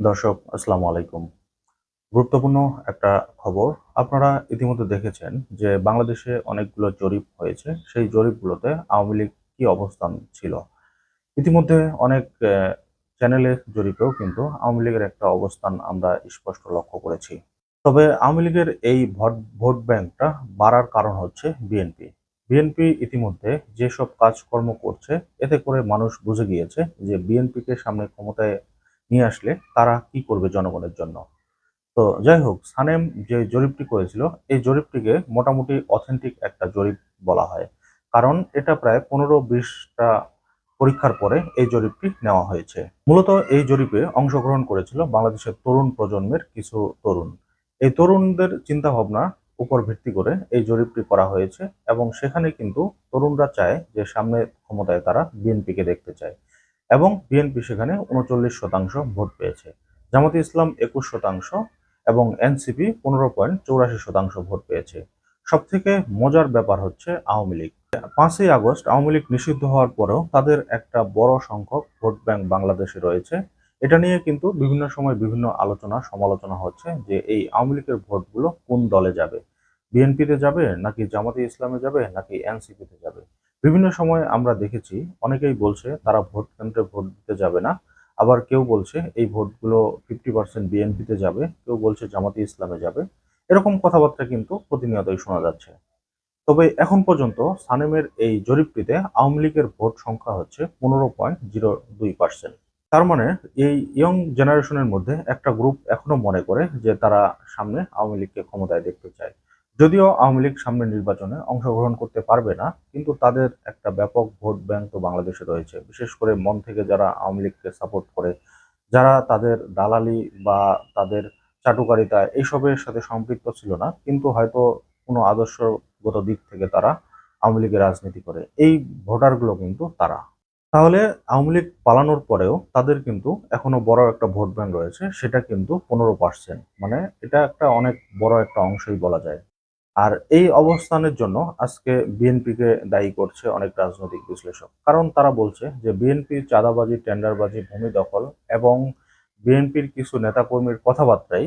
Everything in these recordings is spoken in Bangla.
দর্শক আসসালামু আলাইকুম। গুরুত্বপূর্ণ একটা খবর। আপনারা ইতিমধ্যে দেখেছেন যে বাংলাদেশে অনেকগুলো জরিপ হয়েছে। সেই জরিপগুলোতে আওয়ামী লীগ কি অবস্থান ছিল? ইতিমধ্যে অনেক আহ, চ্যানেলের জরিপেও কিন্তু আওয়ামী লীগের একটা অবস্থান আমরা স্পষ্ট লক্ষ্য করেছি। তবে আওয়ামী লীগের এই ভোট ভোট ব্যাংকটা বাড়ার কারণ হচ্ছে বিএনপি। বিএনপি ইতিমধ্যে যেসব কাজকর্ম করছে এতে করে মানুষ বুঝে গিয়েছে যে বিএনপিকে সামনে ক্ষমতায় নিয়ে আসলে তারা কি করবে জনগণের জন্য? তো যাই হোক, সানেম যে জরিপটি করেছিল, এই জরিপটিকে মোটামুটি অথেন্টিক একটা জরিপ বলা হয়। কারণ এটা প্রায় পনেরো বিশটা পরীক্ষার পরে এই জরিপটি নেওয়া হয়েছে। মূলত এই জরিপে অংশগ্রহণ করেছিল বাংলাদেশের তরুণ প্রজন্মের কিছু তরুণ। এই তরুণদের চিন্তা ভাবনা উপর ভিত্তি করে এই জরিপটি করা হয়েছে এবং সেখানে কিন্তু তরুণরা চায় যে সামনে ক্ষমতায় তারা বিএনপিকে দেখতে চায়। এবং বিএনপি সেখানে উনচল্লিশ শতাংশ ভোট পেয়েছে। জামাতে ইসলাম একুশ শতাংশ এবং এনসিপি পনেরো পয়েন্ট চৌরাশি শতাংশ ভোট পেয়েছে। সব থেকে মজার ব্যাপার হচ্ছে আওয়ামী লীগ। পাঁচই আগস্ট আওয়ামী লীগ নিষিদ্ধ হওয়ার পরেও তাদের একটা বড় সংখ্যক ভোট ব্যাংক বাংলাদেশে রয়েছে। এটা নিয়ে কিন্তু বিভিন্ন সময় বিভিন্ন আলোচনা, সমালোচনা হচ্ছে যে এই আওয়ামী লীগের ভোটগুলো কোন দলে যাবে? বিএনপিতে যাবে নাকি জামাতে ইসলামে যাবে নাকি এনসিপিতে যাবে? বিভিন্ন সময় আমরা দেখেছি, অনেকেই বলছে তারা ভোট কেন্দ্রে ভোট দিতে যাবে না। আবার কেউ বলছে এই ভোটগুলো ফিফটি পার্সেন্ট বিএনপিতে যাবে, কেউ বলছে জামাতে ইসলামে যাবে। এরকম কথাবার্তা কিন্তু প্রতিনিয়তই শোনা যাচ্ছে। তবে এখন পর্যন্ত সানেমের এই জরিপটিতে আওয়ামী লীগের ভোট সংখ্যা হচ্ছে পনেরো পয়েন্ট জিরো দুই পার্সেন্ট তার মানে এই ইয়ং জেনারেশনের মধ্যে একটা গ্রুপ এখনও মনে করে যে তারা সামনে আওয়ামী লীগকে ক্ষমতায় দেখতে চায়। যদিও আওয়ামী লীগ সামনের নির্বাচনে অংশগ্রহণ করতে পারবে না, কিন্তু তাদের একটা ব্যাপক ভোট ব্যাংক তো বাংলাদেশে রয়েছে। বিশেষ করে মন থেকে যারা আওয়ামী লীগকে সাপোর্ট করে, যারা তাদের দালালি বা তাদের চাটুকারিতা এইসবের সাথে সম্পৃক্ত ছিল না, কিন্তু হয়তো কোনো আদর্শগত দিক থেকে তারা আওয়ামী লীগের রাজনীতি করে। এই ভোটারগুলো কিন্তু তারা। তাহলে আওয়ামী লীগ পালানোর পরেও তাদের কিন্তু এখনও বড় একটা ভোট ব্যাংক রয়েছে, সেটা কিন্তু পনেরো পার্সেন্ট মানে এটা একটা অনেক বড় একটা অংশই বলা যায়। আর এই অবস্থানের জন্য আজকে বিএনপিকে দায়ী করছে অনেক রাজনৈতিক বিশ্লেষক। কারণ তারা বলছে যে বিএনপির চাঁদাবাজি, টেন্ডারবাজি, ভূমি দখল এবং বিএনপির কিছু নেতাকর্মীর কথাবার্তাই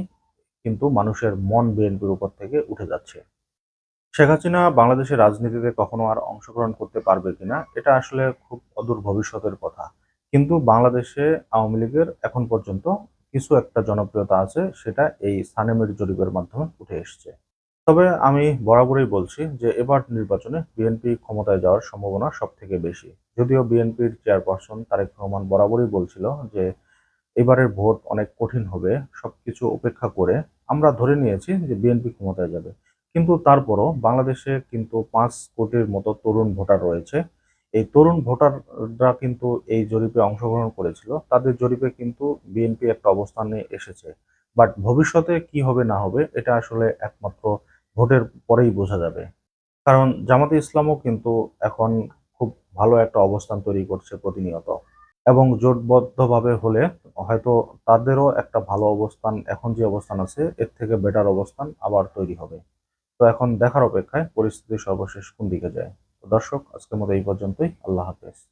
কিন্তু মানুষের মন বিএনপির উপর থেকে উঠে যাচ্ছে। শেখ হাসিনা বাংলাদেশের রাজনীতিতে কখনো আর অংশগ্রহণ করতে পারবে কিনা, এটা আসলে খুব অদূর ভবিষ্যতের কথা। কিন্তু বাংলাদেশে আওয়ামী লীগের এখন পর্যন্ত কিছু একটা জনপ্রিয়তা আছে, সেটা এই সানেমের জরিপের মাধ্যমে উঠে এসেছে। তবে আমি বরাবরই বলছি যে এবার নির্বাচনে বিএনপি ক্ষমতায় যাওয়ার সম্ভাবনা সব থেকে বেশি। যদিও বিএনপির চেয়ারপারসন তারেক রহমান বরাবরই বলছিল যে এবারের ভোট অনেক কঠিন হবে, সবকিছু উপেক্ষা করে আমরা ধরে নিয়েছি যে বিএনপি ক্ষমতায় যাবে। কিন্তু তারপরও বাংলাদেশে কিন্তু পাঁচ কোটির মতো তরুণ ভোটার রয়েছে। এই তরুণ ভোটাররা কিন্তু এই জরিপে অংশগ্রহণ করেছিল। তাদের জরিপে কিন্তু বিএনপি একটা অবস্থানে এসেছে। বাট ভবিষ্যতে কি হবে না হবে এটা আসলে একমাত্র ভোটের পরেই বোঝা যাবে। কারণ জামাতে ইসলামও কিন্তু এখন খুব ভালো একটা অবস্থান তৈরি করছে প্রতিনিয়ত। এবং জোটবদ্ধভাবে হলে হয়তো তাদেরও একটা ভালো অবস্থান, এখন যে অবস্থান আছে, এর থেকে বেটার অবস্থান আবার তৈরি হবে। তো এখন দেখার অপেক্ষায় পরিস্থিতি সর্বশেষ কোন দিকে যায়? দর্শক, আজকের মতো এই পর্যন্তই। আল্লাহ হাফেজ।